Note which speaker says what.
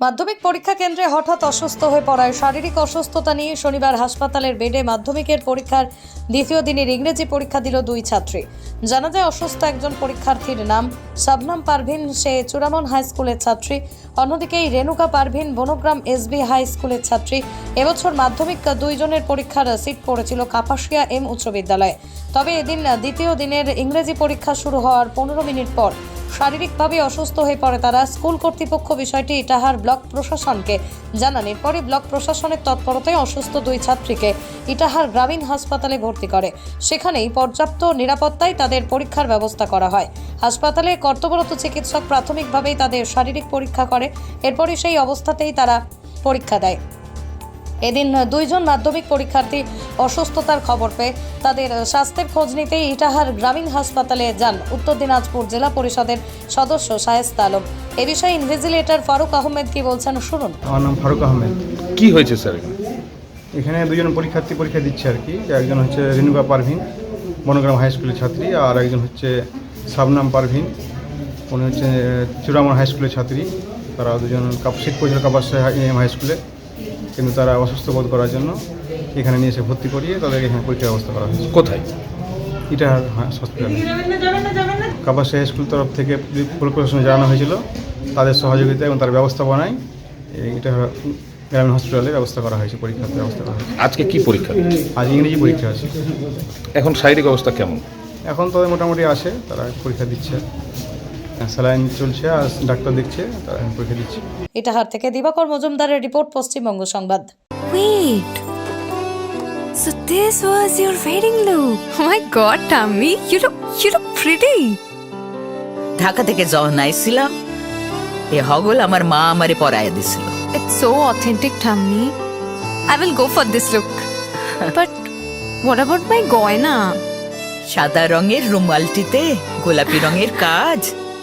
Speaker 1: মাধ্যমিক পরীক্ষা কেন্দ্রে হঠাৎ অসুস্থ হয়ে পড়ায় শারীরিক অসুস্থতা নিয়ে শনিবার হাসপাতালের বেডে মাধ্যমিকের পরীক্ষার দ্বিতীয় দিনের ইংরেজি পরীক্ষা দিল দুই ছাত্রী। জানা যায়, অসুস্থ একজন পরীক্ষার্থীর নাম শাবনাম পারভিন। সে চূড়ামন হাই স্কুলের ছাত্রী। অন্যদিকে রেণুকা পারভিন বনগ্রাম এসবি হাই স্কুলের ছাত্রী। এবছর মাধ্যমিক দুইজনের পরীক্ষার সিট পড়েছিল কাপাসিয়া এম উচ্চ বিদ্যালয়ে। তবে এদিন দ্বিতীয় দিনের ইংরেজি পরীক্ষা শুরু হওয়ার পনেরো মিনিট পর শারীরিকভাবে অসুস্থ হয়ে পড়ে তারা, স্কুল কর্তৃপক্ষ বিষয়টি ইটাহার ব্লক প্রশাসনকে জানান এরপরে ব্লক প্রশাসনের তৎপরতায় অসুস্থ দুই ছাত্রীকে ইটাহার গ্রামীণ হাসপাতালে ভর্তি করে। সেখানেই পর্যাপ্ত নিরাপত্তায় তাদের পরীক্ষার ব্যবস্থা করা হয়। হাসপাতালে কর্তব্যরত চিকিৎসক প্রাথমিকভাবেই তাদের শারীরিক পরীক্ষা করে। এরপরই সেই অবস্থাতেই তারা পরীক্ষা দেয়। এদিন দুইজন মাধ্যমিক পরীক্ষার্থী অসুস্থতার খবর পেয়ে তাদের স্বাস্থ্যের খোঁজ নিতেই ইটাহার গ্রামীণ হাসপাতালে যান উত্তর দিনাজপুর জেলা পরিষদের সদস্য শায়েস্তা আলম। এ বিষয়ে ইনভিজিলেটর ফারুক আহমেদ কি বলছেন শুনুন।
Speaker 2: আমার নাম ফারুক আহমেদ।
Speaker 3: কি হয়েছে স্যার এখানে?
Speaker 2: এখানে দুজন পরীক্ষার্থী পরীক্ষা দিচ্ছে আর কি। একজন হচ্ছে রেণুকা পারভিন বনগ্রাম হাই স্কুলের ছাত্রী আর একজন হচ্ছে সাবনাম পারভিন। উনি হচ্ছে চূড়ামন হাই স্কুলের ছাত্রী। তারা দুজন কাপ সিট পড়েছিল কাপাসা এম হাই স্কুলে। কিন্তু তারা অসুস্থ বোধ করার জন্য এখানে নিয়ে এসে ভর্তি করিয়ে তাদেরকে এখানে পরীক্ষার ব্যবস্থা করা হয়েছে।
Speaker 3: কোথায়?
Speaker 2: এটা হসপিটালে কাপাসা হাই স্কুল তরফ থেকে পুলিশ প্রশাসনে জানানো হয়েছিল তাদের সহযোগিতা এবং তার ব্যবস্থাপনায় এটা গ্রামীণ হসপিটালে ব্যবস্থা করা হয়েছে পরীক্ষার ব্যবস্থা করা হয়েছে।
Speaker 3: আজকে কি পরীক্ষা?
Speaker 2: আজ ইংরেজি পরীক্ষা আছে।
Speaker 3: এখন শারীরিক অবস্থা কেমন?
Speaker 2: এখন তাদের মোটামুটি আছে তারা পরীক্ষা দিচ্ছে।
Speaker 1: পশ্চিমবঙ্গ সংবাদ।
Speaker 4: Wait so this was god Tammy you look you
Speaker 5: Dhaka থেকে যখন আইছিলাম এ হগল আমার মা আমারে পরায় দিছিল।
Speaker 4: It's so authentic Tammy I will go for this look but what about my গয়না
Speaker 5: সাদা রঙের রুমালটিতে গোলাপি রঙের কাজ।